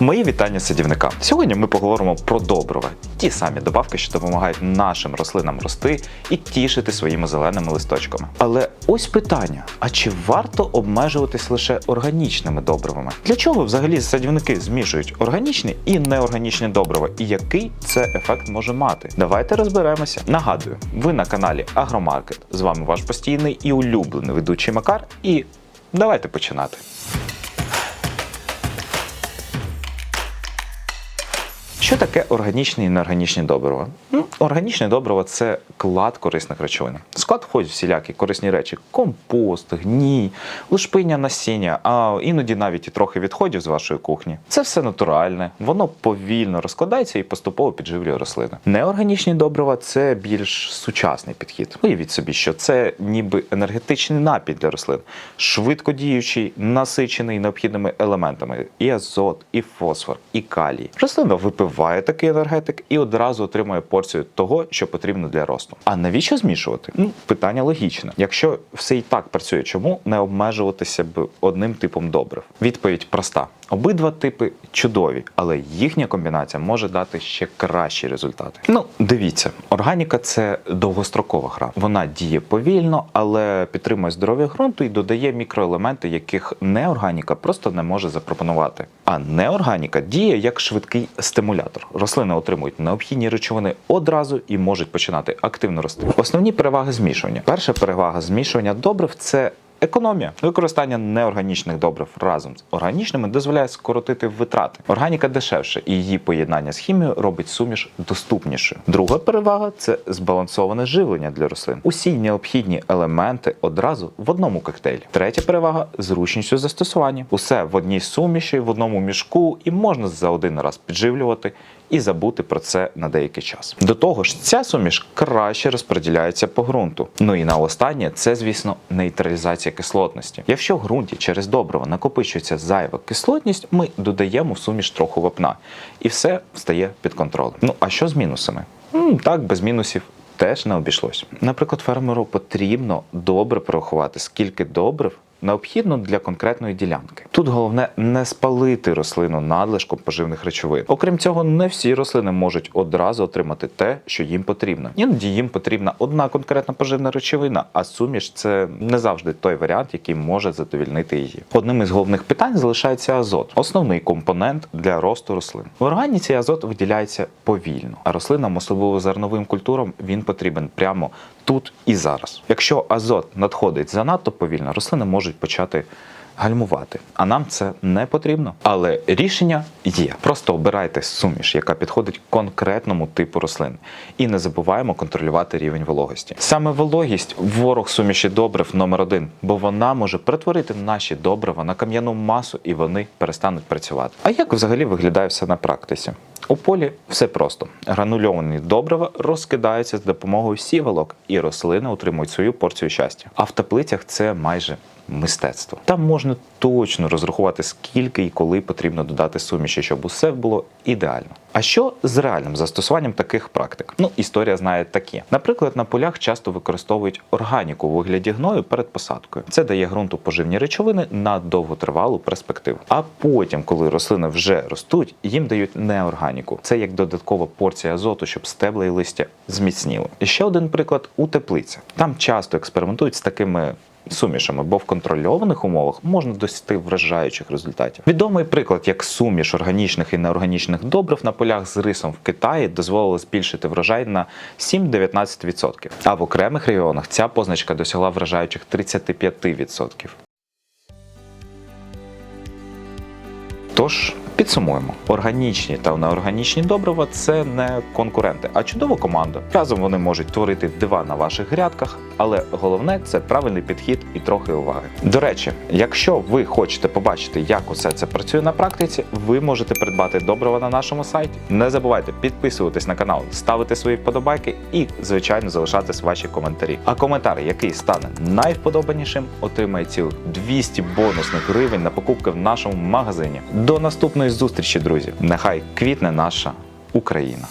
Мої вітання садівникам. Сьогодні ми поговоримо про добрива, ті самі добавки, що допомагають нашим рослинам рости і тішити своїми зеленими листочками. Але ось питання: а чи варто обмежуватись лише органічними добривами? Для чого взагалі садівники змішують органічні і неорганічні добрива, і який це ефект може мати? Давайте розберемося. Нагадую, ви на каналі Агромаркет. З вами ваш постійний і улюблений ведучий Макар. І давайте починати. Що таке органічні і неорганічні добрива? Ну, органічне добриво це клад корисних речовин. Склад входять всілякі корисні речі: компост, гній, лушпиння насіння, а іноді навіть і трохи відходів з вашої кухні. Це все натуральне, воно повільно розкладається і поступово підживлює рослини. Неорганічні добрива це більш сучасний підхід. Уявіть собі, що це ніби енергетичний напій для рослин, швидко діючий, насичений необхідними елементами: і азот, і фосфор, і калій. Рослина випиває такий енергетик і одразу отримує порцію того, що потрібно для росту. А навіщо змішувати? Ну, питання логічне. Якщо все і так працює, чому не обмежуватися б одним типом добрив? Відповідь проста. Обидва типи чудові, але їхня комбінація може дати ще кращі результати. Ну, дивіться, органіка це довгострокова гра. Вона діє повільно, але підтримує здоров'я ґрунту і додає мікроелементи, яких неорганіка просто не може запропонувати. А неорганіка діє як швидкий стимулятор. Рослини отримують необхідні речовини одразу і можуть починати активно рости. Основні переваги змішування. Перша перевага змішування добрив це Економія використання неорганічних добрив разом з органічними дозволяє скоротити витрати. Органіка дешевше, і її поєднання з хімією робить суміш доступнішою. Друга перевага це збалансоване живлення для рослин. Усі необхідні елементи одразу в одному коктейлі. Третя перевага зручність у застосуванні. Усе в одній суміші, в одному мішку, і можна за один раз підживлювати і забути про це на деякий час. До того ж, ця суміш краще розподіляється по ґрунту. Ну і на останнє це, звісно, нейтралізація кислотності. Якщо в ґрунті через добриво накопичується зайва кислотність, ми додаємо в суміш трохи вапна, і все стає під контролем. Ну а що з мінусами? М, так, без мінусів. Теж не обійшлось. Наприклад, фермеру потрібно добре порахувати, скільки добрив необхідно для конкретної ділянки. Тут головне не спалити рослину надлишком поживних речовин. Окрім цього, не всі рослини можуть одразу отримати те, що їм потрібно. Іноді їм потрібна одна конкретна поживна речовина, а суміш це не завжди той варіант, який може задовільнити її. Одним із головних питань залишається азот, основний компонент для росту рослин. В органіці азот виділяється повільно, а рослинам, особливо зерновим культурам, він потрібен прямо тут і зараз. Якщо азот надходить занадто повільно, рослини можуть почати гальмувати, а нам це не потрібно. Але рішення є. Просто обирайте суміш, яка підходить конкретному типу рослин, і не забуваємо контролювати рівень вологості. Саме вологість ворог суміші добрив номер один, бо вона може перетворити наші добрива на кам'яну масу, і вони перестануть працювати. А як взагалі виглядає все на практиці? У полі все просто. Гранульовані добрива розкидаються з допомогою сівалок, і рослини отримують свою порцію щастя. А в теплицях це майже мистецтво. Там можна точно розрахувати, скільки і коли потрібно додати суміші, щоб усе було ідеально. А що з реальним застосуванням таких практик? Ну, історія знає такі. Наприклад, на полях часто використовують органіку у вигляді гною перед посадкою. Це дає ґрунту поживні речовини на довготривалу перспективу. А потім, коли рослини вже ростуть, їм дають неорганіку. Це як додаткова порція азоту, щоб стебла і листя зміцніли. І ще один приклад у теплицях. Там часто експериментують з такими сумішами, бо в контрольованих умовах можна досягти вражаючих результатів. Відомий приклад, як суміш органічних і неорганічних добрив на полях з рисом в Китаї дозволила збільшити врожай на 7-19%. А в окремих регіонах ця позначка досягла вражаючих 35%. Тож підсумуємо: органічні та неорганічні добрива це не конкуренти, а чудова команда. Разом вони можуть творити дива на ваших грядках, але головне це правильний підхід і трохи уваги. До речі, якщо ви хочете побачити, як усе це працює на практиці, ви можете придбати добрива на нашому сайті. Не забувайте підписуватись на канал, ставити свої вподобайки і, звичайно, залишати ваші коментарі. А коментар, який стане найвподобанішим, отримає цілих 200 бонусних гривень на покупки в нашому магазині. До наступної зустрічі, друзі! Нехай квітне наша Україна!